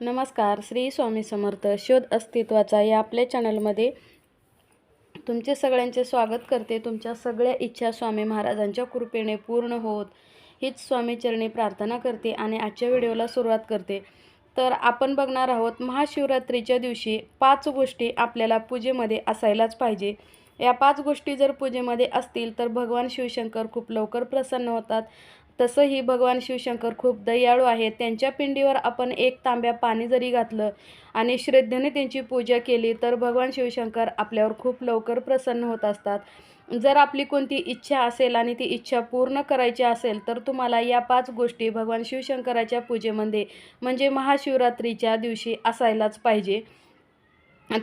नमस्कार श्री स्वामी समर्थ शोध अस्तित्वाचा या आपल्या चॅनलमध्ये तुमचे सगळ्यांचे स्वागत करते. तुमच्या सगळ्या इच्छा स्वामी महाराजांच्या कृपेने पूर्ण होत. हीच स्वामीचरणी प्रार्थना करते आणि आजच्या व्हिडिओला सुरुवात करते. तर आपण बघणार आहोत महाशिवरात्रीच्या दिवशी पाच गोष्टी आपल्याला पूजेमध्ये असायलाच पाहिजे. या पाच गोष्टी जर पूजेमध्ये असतील तर भगवान शिवशंकर खूप लवकर प्रसन्न होतात. तसंही भगवान शिवशंकर खूप दयाळू आहेत. त्यांच्या पिंडीवर आपण एक तांब्या पाणी जरी घातलं आणि श्रद्धेने त्यांची पूजा केली तर भगवान शिवशंकर आपल्यावर खूप लवकर प्रसन्न होत असतात. जर आपली कोणती इच्छा असेल आणि ती इच्छा पूर्ण करायची असेल तर तुम्हाला या पाच गोष्टी भगवान शिवशंकराच्या पूजेमध्ये म्हणजे महाशिवरात्रीच्या दिवशी असायलाच पाहिजे.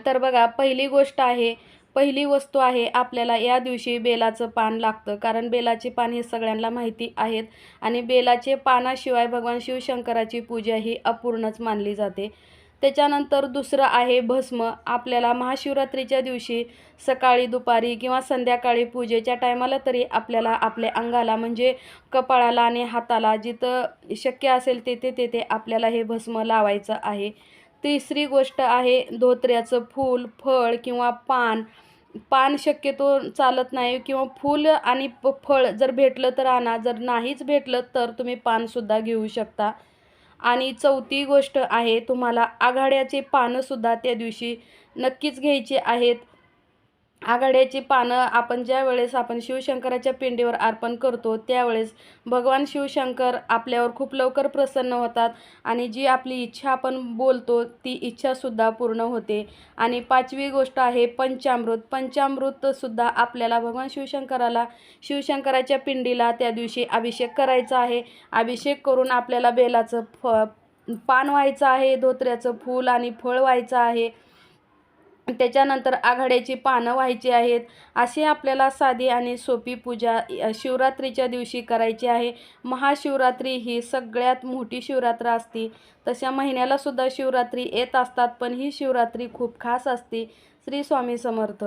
तर बघा पहिली गोष्ट आहे पहिली वस्तू आहे आपल्याला या दिवशी बेलाचं पान लागतं. कारण बेलाचे पान हे सगळ्यांना माहिती आहेत आणि बेलाचे पानाशिवाय भगवान शिवशंकराची पूजा ही अपूर्णच मानली जाते. त्याच्यानंतर दुसरं आहे भस्म. आपल्याला महाशिवरात्रीच्या दिवशी सकाळी दुपारी किंवा संध्याकाळी पूजेच्या टायमाला तरी आपल्याला आपल्या अंगाला म्हणजे कपाळाला आणि हाताला जिथं शक्य असेल तेथे तेथे आपल्याला हे भस्म लावायचं आहे. तिसरी गोष्ट आहे धोत्र्याचं फूल फळ किंवा पान. पान शक्यतो चालत नाही किंवा फूल आणि प फळ जर भेटलं तर आणा. जर नाहीच भेटलं तर तुम्ही पानसुद्धा घेऊ शकता. आणि चौथी गोष्ट आहे तुम्हाला आघाड्याचे पानंसुद्धा त्या दिवशी नक्कीच घ्यायची आहेत. आघाड्याची पानं आपण ज्या वेळेस आपण शिवशंकराच्या पिंडीवर अर्पण करतो त्यावेळेस भगवान शिवशंकर आपल्यावर खूप लवकर प्रसन्न होतात आणि जी आपली इच्छा आपण बोलतो ती इच्छासुद्धा पूर्ण होते. आणि पाचवी गोष्ट आहे पंचामृत. पंचामृतसुद्धा आपल्याला भगवान शिवशंकराला शिवशंकराच्या पिंडीला त्या दिवशी अभिषेक करायचा आहे. अभिषेक करून आपल्याला बेलाचं फ पान व्हायचं आहे धोत्र्याचं फूल आणि फळ व्हायचं आहे. त्याच्यानंतर आघाड्याची पानं व्हायची आहेत. अशी आपल्याला साधी आणि सोपी पूजा शिवरात्रीच्या दिवशी करायची आहे. महाशिवरात्री ही सगळ्यात मोठी शिवरात्र असते. तशा महिन्यालासुद्धा शिवरात्री येत असतात पण ही शिवरात्री खूप खास असते. श्री स्वामी समर्थ.